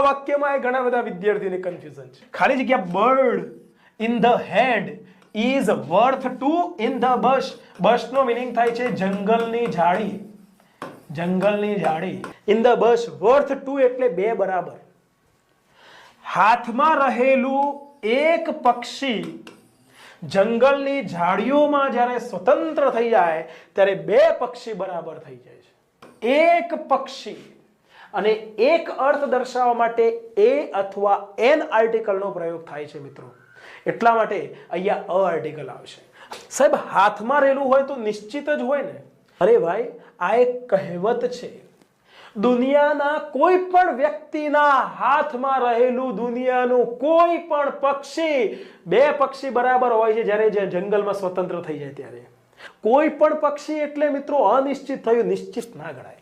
આ વાક્યમાં એ ઘણા બધા વિદ્યાર્થીને કન્ફ્યુઝન છે. ખાલી જગ્યા bird in the hand is worth two in the bush બશનો meaning થાય છે જંગલની ઝાડી. જંગલની ઝાડી. In the bush worth two એટલે બે બરાબર. હાથમાં રહેલું એક પક્ષી જંગલની ઝાડીઓમાં જ્યારે સ્વતંત્ર થઈ જાય, ત્યારે બે પક્ષી બરાબર થઈ જાય છે. એક પક્ષી અને એક અર્થ દર્શાવવા માટે એ અથવા એન આર્ટિકલનો પ્રયોગ થાય છે મિત્રો. એટલા માટે અહીંયા અ આર્ટિકલ આવશે. સાહેબ, હાથમાં રહેલું હોય તો નિશ્ચિત જ હોય ને? અરે ભાઈ, આ એક કહેવત છે. દુનિયાના કોઈ પણ વ્યક્તિના હાથમાં રહેલું દુનિયાનું કોઈ પણ પક્ષી, બે પક્ષી બરાબર હોય છે જ્યારે જે જંગલમાં સ્વતંત્ર થઈ જાય ત્યારે. કોઈ પણ પક્ષી એટલે મિત્રો અનિશ્ચિત થયું, નિશ્ચિત ના ગણાય.